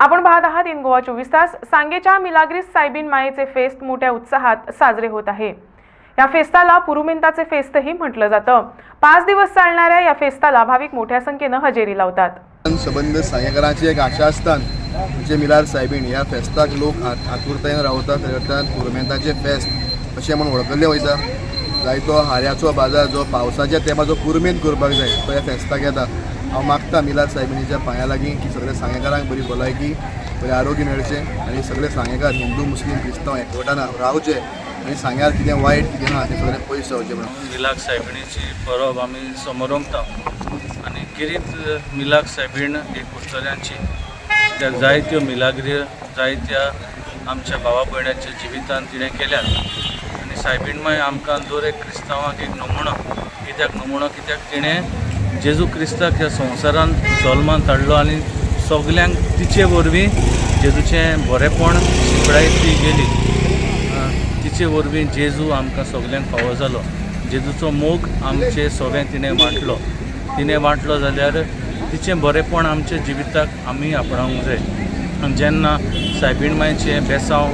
आपण पाहत आहात इन गोवा चोवीस तास. सांगेच्या मिलाग्रीस सायबीन मायेचे फेस्ट मोठ्या उत्साहात साजरे होत आहे. या फेस्ताला पुरुमेंताचे फेस्तही म्हटलं जातं. पाच दिवस चालणाऱ्या या फेस्ताला भाविक मोठ्या संख्येनं हजेरी लावतात. संबंध सांगेकरांची एक आशा असतात म्हणजे मिलार सायबीण ह्या फेस्ताक लोक आत- आतुरतायेन रावतात करतात पुरमेंताचे फेस्त अशें म्हणून वळखले वयता. जायतो हाऱ्याचो बाजार जो पावसाच्या तेंपाचो पुरमेंत करपाक जाय तो ह्या फेस्ताक येता. हांव मागता मिलाद सायबिणीच्या पांया लागीं की सगळ्या सांगेकारांक बरी भलायकी बरें आरोग्य मेळचें आनी सगळे सांगेकार हिंदू मुस्लीम क्रिस्तांव एकवटान रावचे आनी सांग्यार कितें वायट कितें आहा तें सगळें पयस जावचें म्हणून. मिलाक सायबिणीची परब आमी समोरंगता आनी गिरीत मिलाक सायबीण एक कुडचल्यांची त्या जायत्यो मिलाग्री जायत्या आमच्या भावा भयणाच्या जिवितान तिणें केल्यात. आनी सायबीण मागीर आमकां दर एक क्रिस्तांवाक एक नमुणो कित्याक नमुणो कित्याक तिणें जेजू क्रिस्ताक ह्या संवसारान जल्मान धाडलो आनी सगल्यांक तिचे वरवीं जेजूचें बरेंपण शिकडायत ती गेली. तिचे वरवीं जेजू आमकां सगल्यांक फावो जालो. जेजूचो मोग आमचे सगळें तिणें वांटलो. तिणें वांटलो जाल्यार तिचें बरेंपण आमच्या जिविताक आमी आपणावंक जाय. जेन्ना सायबीण मायचें बेसांव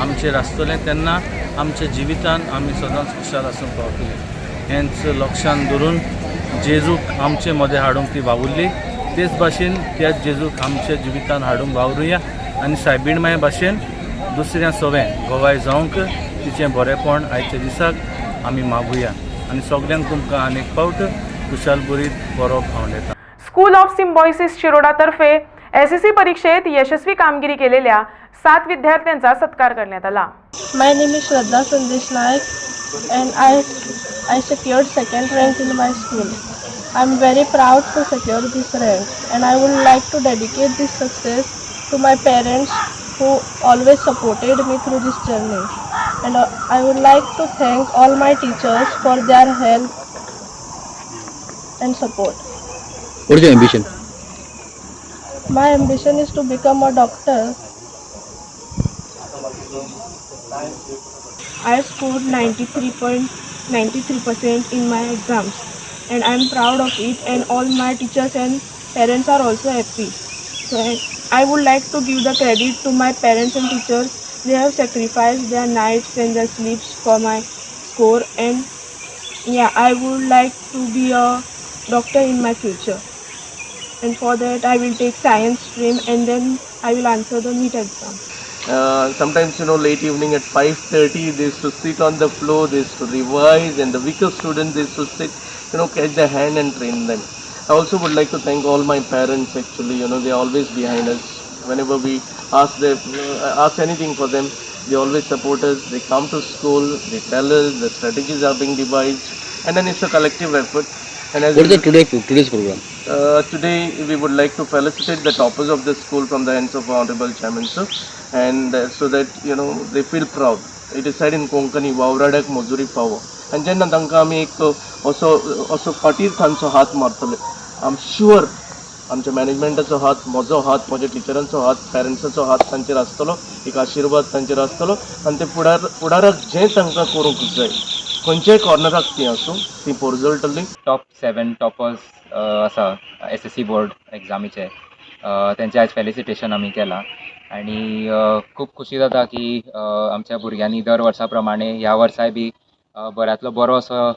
आमचेर आसतलें तेन्ना आमच्या जिवितान आमी सदांच खुशाल आसूंक पावतले. हेंच लक्षांत धरून जेजूक आमचे मदें हाडूंक ती वावुरली तेच भाशेन त्याच जेजूक आमच्या जिवितान हाडूंक वावरुया आनी सायबीण माय भाशेन दुसऱ्या सगळें गोवाय जावंक तिचें बरेंपण आयच्या दिसाक आमी मागुया. आनी सगल्यांक तुमकां आनीक फावट खुशाल बरीत परब हांव येता स्कूल ऑफ सिम्बॉयसिस शिरोडातर्फे एस एस सी परीक्षेत यशस्वी कामगिरी केलेल्या सात विद्यार्थ्यांचा सत्कार करण्यात आला. My name is Shraddha Sandesh Naik and I, I secured second rank in my school. I'm very proud to secure this rank and I would like to dedicate this success to my parents who always supported me through this journey. And uh, I would like to thank all my teachers for their help and support. What is your ambition? My ambition is to become a doctor. I scored 93.93% in my exams and I am proud of it and all my teachers and parents are also happy. So I would like to give the credit to my parents and teachers. They have sacrificed their nights and their sleeps for my score and yeah, I would like to be a doctor in my future and for that I will take science stream and then I will answer the NEET exam. Uh, sometimes you know late evening at 5.30 they used to sit on the floor they used to revise and the weaker students they used to sit you know catch the hand and train them. I also would like to thank all my parents actually you know they're always behind us. Whenever we ask them uh, ask anything for them they always support us. They come to school they tell us the strategies are being devised and then it's a collective effort. And as What is the today today's program? uh, today we would like to felicitate the toppers of the school from the hands of Honorable Chairman sir and uh, so that you know they feel proud. It is said in Konkani वावराड्याक मजुरी फावो आनी जेन्ना तांकां आमी एक असो असो फाटीर तांचो हात मारतले आम एम शुअर आमच्या मॅनेजमेंटाचो हात म्हजो हात म्हज्या टिचरांचो हात पॅरंट्साचो हात तांचेर आसतलो एक आशिर्वाद तांचेर आसतलो आनी ते फुडार फुडाराक जें तांकां करूंक जाय खंयच्याय कॉर्नराक ती आसूं ती पोरजळटली टॉप सेवन टॉपर्स आसा एस एस सी बोर्ड एग्जामीचे त्यांचे तेंचे आयज फेलिसिटेशन आमी केलां. आनी खूब खुशी जाता की आमच्या भुरग्यांनी दर वर्सा प्रमाणे ह्या वर्साय बी बऱ्यांतलो बरो असो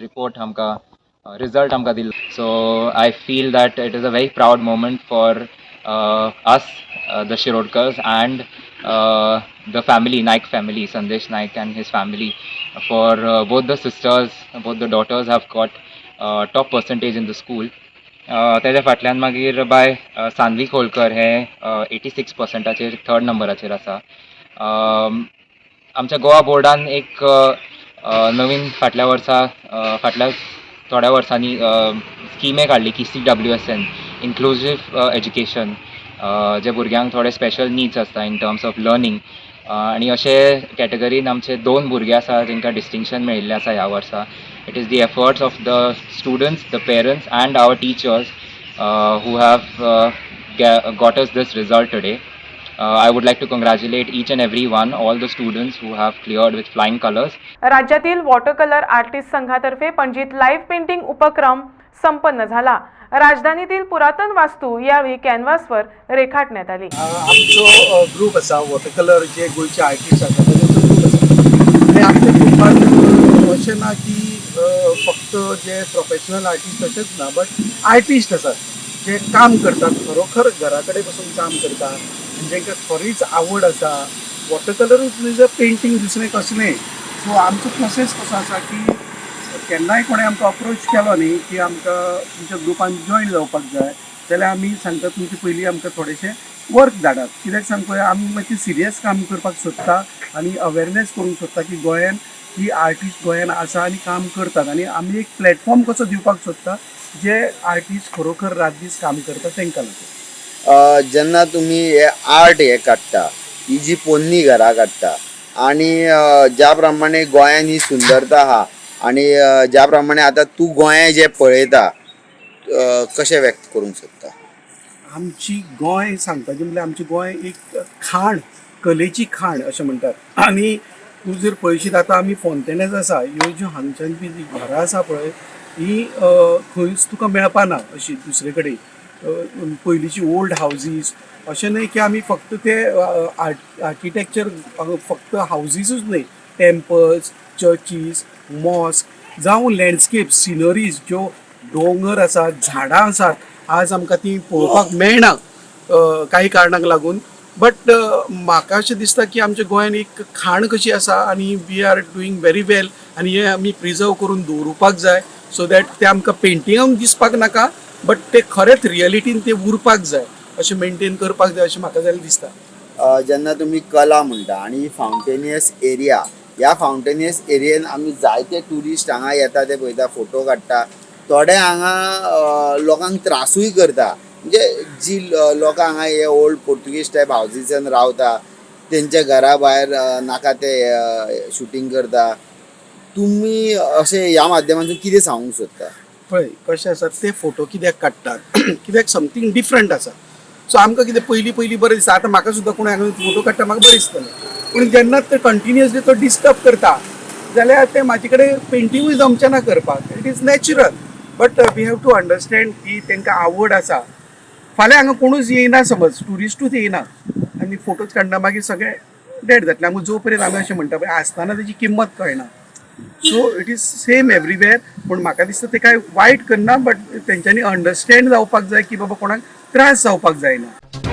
रिपोर्ट आमकां रिजल्ट आमकां दिलो. So I feel that it is a very proud moment for us the Shirodkars and the family Naik family Sandesh Naik and his family for both the sisters both the daughters have got top percentage in the school तेज्या फाटल्यान मागीर bye Saanvi खोलकर हे eighty six पर्संटाचेर third नंबराचेर आसा. आमच्या गोवा बोर्डान एक नवीन फाटल्या वर्सा फाटल्या थोड्या वर्सांनी स्किमे काडली की C W S N inclusive education जे भुरग्यांक थोडे स्पेशल नीड्स आसता इन टर्म्स ऑफ लर्निंग आनी अशे कॅटेगरीन आमचे दोन भुरगे आसा जेंकां डिस्टिंक्शन मेळिल्लें आसा ह्या वर्सा it is the efforts of the students the parents and our teachers who have got us these result today I would like to congratulate each and every one all the students who have cleared with flying colours राज्यातील water colour artist संघातर्फे पणजीत live painting उपक्रम संपन्न झाला. राजधानीतील पुरातन वास्तू यावेळी कॅनव्हासवर रेखाटण्यात आली. आमचो ग्रूप आसा वॉटर कलर जे गोंयचे आर्टिस्ट आसा आमच्या ग्रुपान अशें ना की फक्त जे प्रोफेशनल आर्टिस्ट अशेंच ना बट आर्टिस्ट आसात जे काम करतात खरोखर घरा कडेन बसून काम करतात. म्हणजे जेंका जेंकां खरीच आवड आसा वॉटर कलरूच न्ही जर पेंटींग दुसरें कसलें. सो आमचो प्रोसेस कसो आसा की केन्नाय कोणें आमकां अप्रोच केलो न्ही की आमकां तुमच्या ग्रुपान जॉयन जावपाक जाय जाल्यार आमी सांगता तुमचे पयलीं आमकां थोडेशें वर्क धाडात कित्याक सांग पळय आमी मातशें सिरियस काम करपाक सोदता आनी अवेरनेस करूंक सोदता की गोंयान ही आर्टिस्ट गोंयान आसा आनी काम करतात. आनी आमी एक प्लॅटफॉर्म कसो दिवपाक सोदता जे आर्टिस्ट खरोखर रात दीस काम करता तांकां लागून जेन्ना तुमी हे आर्ट हे काडटा ही जी पोन्नी घरा काडटा आणि ज्या प्रमाणे गोंयान ही सुंदरता आहा आणि ज्या प्रमाणे आतां तूं गोंय जे पळयता कशें व्यक्त करूंक सोदता आमची गोंय सांगपाचें म्हणल्यार आमची गोंय एक खाण कलेची खाण अशें म्हणटात आनी तूं जर पळयशीत आतां आमी फोंटेनस आसा ह्यो ज्यो हांगच्यान बी जी घरां आसा पळय ही खंयच तुका मेळपाना अशी दुसरे कडेन पयलींची ओल्ड हावजीस अशें न्हय की आमी फक्त ते आर्ट आर्किटेक्चर फक्त हावजीसूच न्हय टेम्पल्स चर्चीस मॉस्क जावं लँडस्केप सिनरीज ज्यो दोंगर आसात झाडां आसात आज आमकां ती पळोवपाक मेळना काही कारणांक लागून. बट म्हाका अशें दिसता की आमच्या गोंयान एक खाण कशी आसा आनी we are doing very well आनी हे आमी प्रिजर्व करून दवरुपाक जाय सो दॅट ते आमकां पेंटिंगांक दिसपाक नाका बट ते खरेंच रियलिटीन ते उरपाक जाय अशें मेंटेन करपाक जाय अशें म्हाका जाल्यार दिसता. जेन्ना तुमी कला म्हणटा आनी फावंटेनियस एरिया ह्या फावंटेनियस एरियेन आमी जायते ट्युरिस्ट हांगा येता ते पळयता फोटो काडटा थोडे हांगा लोकांक त्रासूय करता. म्हणजे जी लोकां हांगा हे ओल्ड पोर्तुगीज टायप हावजीसान रावता तेंच्या घरा भायर नाका ते शुटींग करता. तुमी अशें ह्या माध्यमातून कितें सांगूंक सोदता पळय कशें आसा ते फोटो कित्याक काडटात कित्याक समथींग डिफरंट आसा? सो आमकां कितें पयलीं पयलीं बरें दिसता. आतां म्हाका सुद्दां कोण फोटो काडटा म्हाका बरें दिसतलें. पूण जेन्ना ते कंटिन्युअसली तो डिस्टर्ब करता जाल्यार ते म्हाजे कडेन पेंटिंगूय जमचें ना करपाक it is natural but we have to understand की तांकां आवड आसा फाल्यां हांगा कोणूच येयना समज. ट्युरिस्टूच येयना आनी फोटोज काडना मागीर सगळें डेड जातलें आमकां जो पर्यंत आमी अशें म्हणटा पळय आसतना तेजी किंमत कळना. So it is same everywhere पूण म्हाका दिसता ते काय वायट करना बट तेंच्यांनी अंडरस्टँड जावपाक जाय की बाबा कोणाक त्रास जावपाक जायना.